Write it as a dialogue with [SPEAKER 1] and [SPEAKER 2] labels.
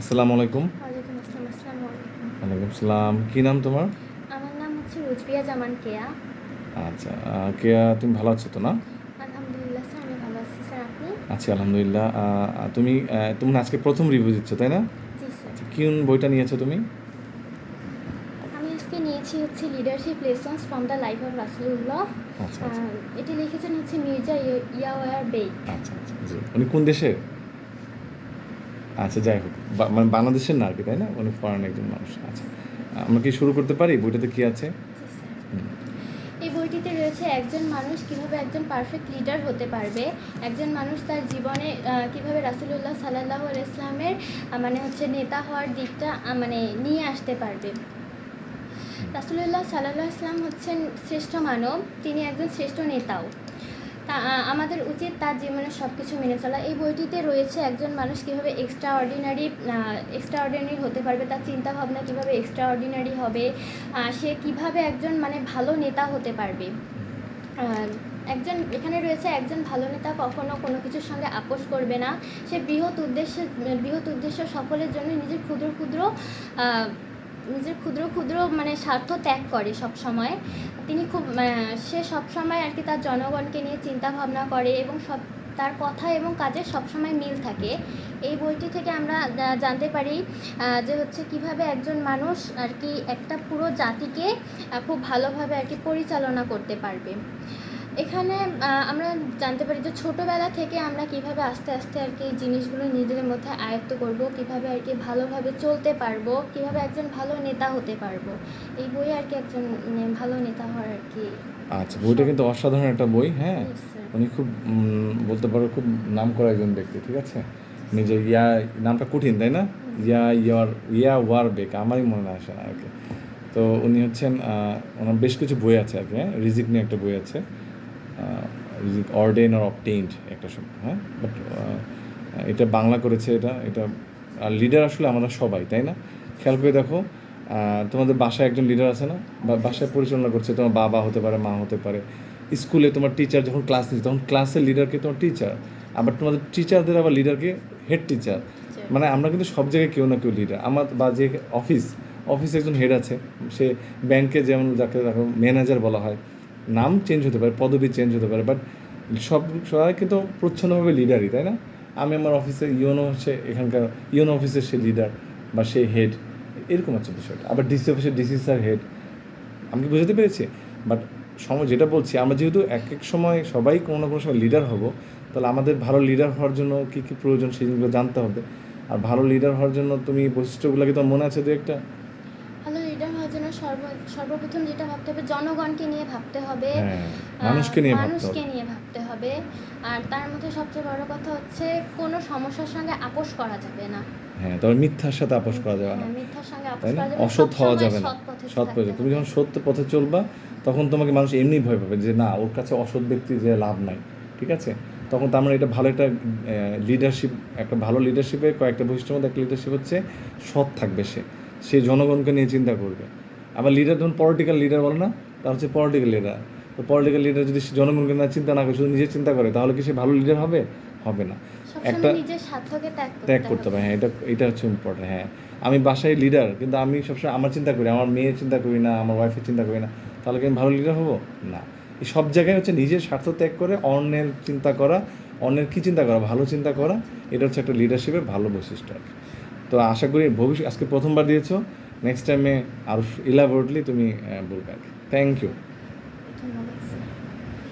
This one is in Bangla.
[SPEAKER 1] আসসালামু আলাইকুম।
[SPEAKER 2] ওয়ালাইকুম
[SPEAKER 1] সালাম। কী নাম তোমার?
[SPEAKER 2] আমার নাম হচ্ছে রুজবিয়া জামান কেয়া।
[SPEAKER 1] আচ্ছা কেয়া তুমি ভালো আছো তো না?
[SPEAKER 2] আলহামদুলিল্লাহ স্যার আমি ভালো আছি। স্যার আপনি?
[SPEAKER 1] আছি আলহামদুলিল্লাহ। তুমি তুমি আজকে প্রথম রিভিউ দিচ্ছ তাই না?
[SPEAKER 2] জি স্যার।
[SPEAKER 1] কোন বইটা নিয়েছো তুমি?
[SPEAKER 2] আমি আজকে নিয়েছি হচ্ছে leadership lessons from the life of Rasulullah
[SPEAKER 1] আচ্ছা আচ্ছা।
[SPEAKER 2] এটি লিখেছেন হচ্ছে মির্জা ইয়াওয়ার বেগ।
[SPEAKER 1] আচ্ছা আচ্ছা জি। উনি কোন দেশে আচ্ছা যাই হোক। মানে বাংলাদেশের না আর কি তাই না? উনি ফরেন একজন মানুষ। আচ্ছা আমরা কি শুরু করতে পারি? বইটাতে কি আছে।
[SPEAKER 2] এই বইটিতে রয়েছে একজন মানুষ কীভাবে একজন পারফেক্ট লিডার হতে পারবে? একজন মানুষ তার জীবনে কীভাবে রাসুলুল্লাহ সাল্লাহ ইসলামের মানে হচ্ছে নেতা হওয়ার দিকটা মানে নিয়ে আসতে পারবে। রাসুলুল্লাহ সাল্লাহ ইসলাম হচ্ছেন শ্রেষ্ঠ মানব তিনি একজন শ্রেষ্ঠ নেতাও। আমাদের উচিত তার জীবনের সব কিছু মেনে চলা। এই বইটিতে রয়েছে একজন মানুষ কীভাবে এক্সট্রা অর্ডিনারি এক্সট্রা অর্ডিনারি হতে পারবে, তার চিন্তাভাবনা কীভাবে এক্সট্রা অর্ডিনারি হবে সে কীভাবে একজন মানে ভালো নেতা হতে পারবে। একজন, এখানে রয়েছে একজন ভালো নেতা কখনো কোনো কিছুর সঙ্গে আপোষ করবে না। সে বৃহৎ উদ্দেশ্যে, বৃহৎ উদ্দেশ্য সফলের জন্য নিজের ক্ষুদ্র ক্ষুদ্র নিজের ক্ষুদ্র ক্ষুদ্র মানে স্বার্থ ত্যাগ করে সব সময়। তিনি খুব সে সব সময় আর কি তার জনগণকে নিয়ে চিন্তা ভাবনা করে এবং সব, তার কথা এবং কাজে সবসময় মিল থাকে। এই বইটি থেকে আমরা জানতে পারি যে হচ্ছে কীভাবে একজন মানুষ আর কি একটা পুরো জাতিকে খুব ভালোভাবে আর কি পরিচালনা করতে পারবে। এখানে আমরা জানতে পারি যে ছোটোবেলা থেকে আমরা কীভাবে আস্তে আস্তে আর কি এই জিনিসগুলো নিজেদের মধ্যে আয়ত্ত করব কীভাবে আর কি ভালোভাবে চলতে পারব কীভাবে একজন ভালো নেতা হতে পারব। এই বই আর কি একজন মানে ভালো নেতা হওয়ার আর কি
[SPEAKER 1] আচ্ছা বইটা কিন্তু অসাধারণ একটা বই হ্যাঁ? উনি খুব বলতে পারো খুব নাম করা একজন ব্যক্তি ঠিক আছে? নিজের ইয়া নামটা কঠিন তাই না? ইয়া ইয়ার ইয়া ওয়ার বেক আমারই মনে আসে না আর কি। তো উনি হচ্ছেন ওনার বেশ কিছু বই আছে আর কি হ্যাঁ? রিজিক নিয়ে একটা বই আছে। অর্ডেন আর অবটেইনড একটা সময় হ্যাঁ? বাট এটা বাংলা করেছে এটা এটা আর লিডার আসলে আমরা সবাই তাই না? খেয়াল করে দেখো তোমাদের বাসায় একজন লিডার আছে না? বা বাসায় পরিচালনা করছে তোমার বাবা হতে পারে মা হতে পারে। স্কুলে তোমার টিচার যখন ক্লাস নিচ্ছে তখন ক্লাসের লিডারকে তোমার টিচার আবার তোমাদের টিচারদের আবার লিডারকে হেড টিচার মানে আমরা কিন্তু সব জায়গায় কেউ না কেউ লিডার আমার বা যে অফিস অফিসে একজন হেড আছে সে ব্যাংকে যেমন যাকে দেখো ম্যানেজার বলা হয়। নাম চেঞ্জ হতে পারে, পদবি চেঞ্জ হতে পারে বাট সব সবাই কিন্তু প্রচ্ছন্নভাবে লিডারই তাই না? আমি আমার অফিসে ইওনো হচ্ছে এখানকার, ইওনো অফিসের সে লিডার বা সে হেড এরকম হচ্ছে বিষয়টা। আবার ডিসি অফিসের ডিসি স্যার হেড আমি কি বুঝতে পেরেছি? বাট সময় যেটা বলছি, আমরা যেহেতু এক এক সময় সবাই কোনো না কোনো সময় লিডার হব, তাহলে আমাদের ভালো লিডার হওয়ার জন্য কী কী প্রয়োজন সেই জিনিসগুলো জানতে হবে। আর ভালো লিডার হওয়ার জন্য তুমি বৈশিষ্ট্যগুলো কি তোমার মনে আছে দু একটা
[SPEAKER 2] ভালো লিডার হওয়ার জন্য সর্ব সর্বপ্রথম যেটা ভাবতে হবে জনগণকে নিয়ে ভাবতে হবে।
[SPEAKER 1] হ্যাঁ মানুষকে নিয়ে
[SPEAKER 2] মানুষকে নিয়ে ভাবতে হবে। আর তার মধ্যে সবচেয়ে বড় কথা হচ্ছে কোনো সমস্যার সঙ্গে আপোষ করা যাবে না।
[SPEAKER 1] হ্যাঁ তবে মিথ্যার সাথে আপোষ করা যাবে না।
[SPEAKER 2] হ্যাঁ,
[SPEAKER 1] তাই না। অসৎ হওয়া যাবে না।
[SPEAKER 2] সৎ পথে
[SPEAKER 1] তুমি যখন সত্য পথে চলবা তখন তোমাকে মানুষ এমনি ভয় পাবে যে না ওর কাছে অসৎ ব্যক্তি যে লাভ নাই। ঠিক আছে? তখন তার মানে এটা ভালো একটা লিডারশিপ একটা ভালো লিডারশিপের কয়েকটা বৈশিষ্ট্যের মধ্যে একটা লিডারশিপ হচ্ছে সৎ থাকবে সে। সে জনগণকে নিয়ে চিন্তা করবে। আবার লিডার যখন পলিটিক্যাল লিডার বলে না তার হচ্ছে পলিটিক্যাল লিডার তো পলিটিক্যাল লিডার যদি জনগণকে না চিন্তা না করে শুধু নিজে চিন্তা করে তাহলে কি সে ভালো লিডার হবে? হবে না। একটা
[SPEAKER 2] ত্যাগ করতে
[SPEAKER 1] হবে। হ্যাঁ এটা এটা হচ্ছে ইম্পর্টেন্ট হ্যাঁ। আমি বাসায় লিডার কিন্তু আমি সবসময় আমার চিন্তা করি আমার মেয়ের চিন্তা করি না আমার ওয়াইফের চিন্তা করি না তাহলে কি আমি ভালো লিডার হব? না। এই সব জায়গায় হচ্ছে নিজের স্বার্থ ত্যাগ করে অন্যের চিন্তা করা অন্যের কী চিন্তা করা ভালো চিন্তা করা এটা হচ্ছে একটা লিডারশিপের ভালো বৈশিষ্ট্য তো আশা করি ভবিষ্যৎ আজকে প্রথমবার দিয়েছ নেক্সট টাইমে আরও ইলাবোরেটলি তুমি বলবে আর কি। Thank you